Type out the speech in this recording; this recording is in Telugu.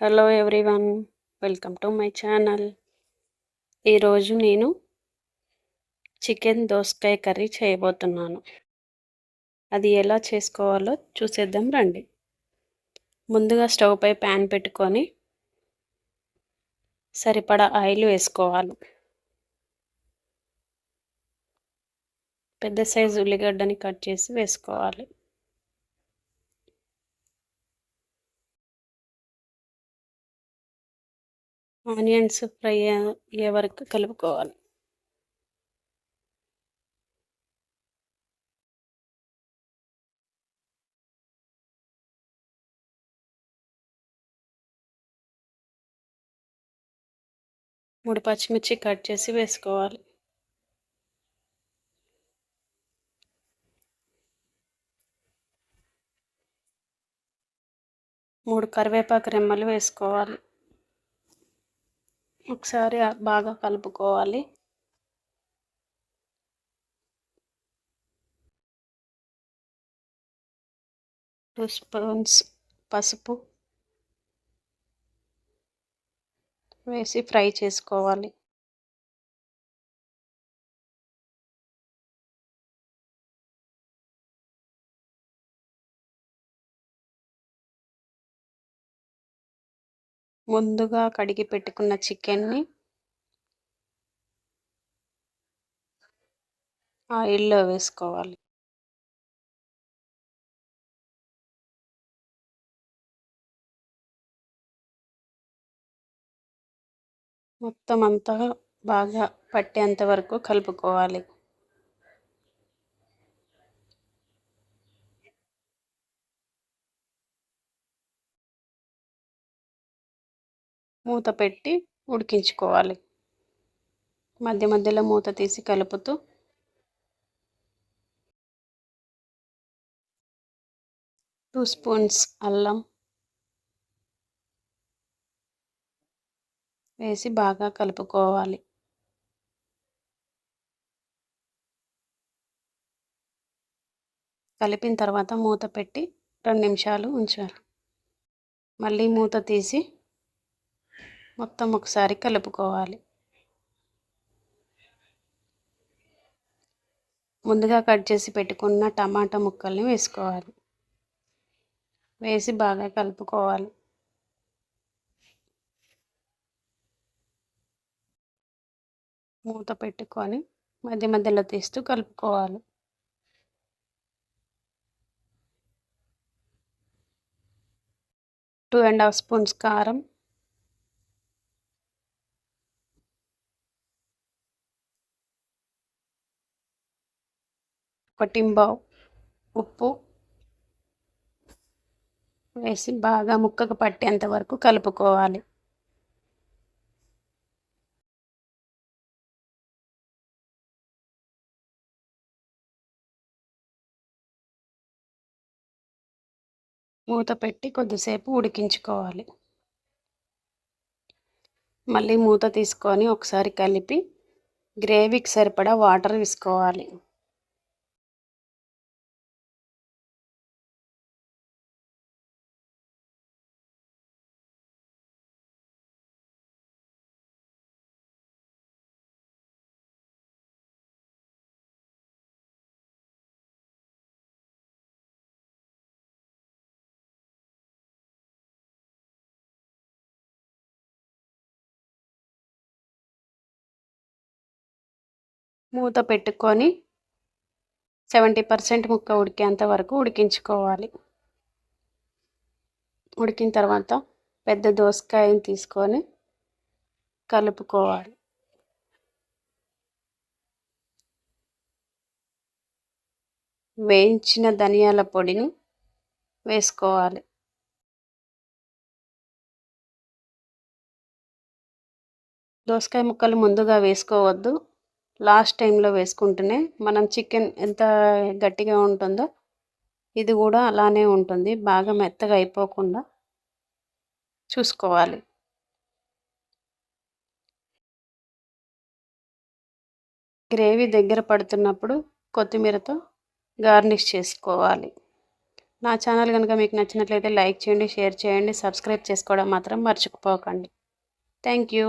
Hello everyone welcome to my channel ఈరోజు నేను చికెన్ దోసకాయ కర్రీ చేయబోతున్నాను. అది ఎలా చేసుకోవాలో చూసేద్దాం రండి. ముందుగా స్టవ్ పై ప్యాన్ పెట్టుకొని సరిపడా ఆయిల్ వేసుకోవాలి. పెద్ద సైజు ఉల్లిగడ్డని కట్ చేసి వేసుకోవాలి. ఆనియన్స్ ఫ్రై అయ్యే వరకు కలుపుకోవాలి. మూడు పచ్చిమిర్చి కట్ చేసి వేసుకోవాలి. మూడు కరివేపాకు రెమ్మలు వేసుకోవాలి. ఒకసారి బాగా కలుపుకోవాలి. టూ స్పూన్స్ పసుపు వేసి ఫ్రై చేసుకోవాలి. ముందుగా కడిగి పెట్టుకున్న చికెన్ని ఆయిల్లో వేసుకోవాలి. మొత్తం అంతా బాగా పట్టేంత వరకు కలుపుకోవాలి. మూత పెట్టి ఉడికించుకోవాలి. మధ్య మధ్యలో మూత తీసి కలుపుతూ టూ స్పూన్స్ అల్లం వేసి బాగా కలుపుకోవాలి. కలిపిన తర్వాత మూత పెట్టి రెండు నిమిషాలు ఉంచాలి. మళ్ళీ మూత తీసి మొత్తం ఒకసారి కలుపుకోవాలి. ముందుగా కట్ చేసి పెట్టుకున్న టమాటా ముక్కల్ని వేసుకోవాలి. వేసి బాగా కలుపుకోవాలి. మూత పెట్టుకొని మధ్య మధ్యలో తీస్తూ కలుపుకోవాలి. టూ అండ్ హాఫ్ స్పూన్స్ కారం ఒక టింబా ఉప్పు వేసి బాగా ముక్కకు పట్టేంత వరకు కలుపుకోవాలి. మూత పెట్టి కొద్దిసేపు ఉడికించుకోవాలి. మళ్ళీ మూత తీసుకొని ఒకసారి కలిపి గ్రేవీకి సరిపడా వాటర్ వేసుకోవాలి. మూత పెట్టుకొని సెవెంటీ పర్సెంట్ ముక్క ఉడికేంత వరకు ఉడికించుకోవాలి. ఉడికిన తర్వాత పెద్ద దోసకాయని తీసుకొని కలుపుకోవాలి. వేయించిన ధనియాల పొడిని వేసుకోవాలి. దోసకాయ ముక్కలు ముందుగా వేసుకోవద్దు. లాస్ట్ టైంలో వేసుకుంటేనే మనం చికెన్ ఎంత గట్టిగా ఉంటుందో ఇది కూడా అలానే ఉంటుంది. బాగా మెత్తగా అయిపోకుండా చూసుకోవాలి. గ్రేవీ దగ్గర పడుతున్నప్పుడు కొత్తిమీరతో గార్నిష్ చేసుకోవాలి. నా ఛానల్ కనుక మీకు నచ్చినట్లయితే లైక్ చేయండి షేర్ చేయండి సబ్స్క్రైబ్ చేసుకోవడం మాత్రం మర్చిపోకండి. Thank you.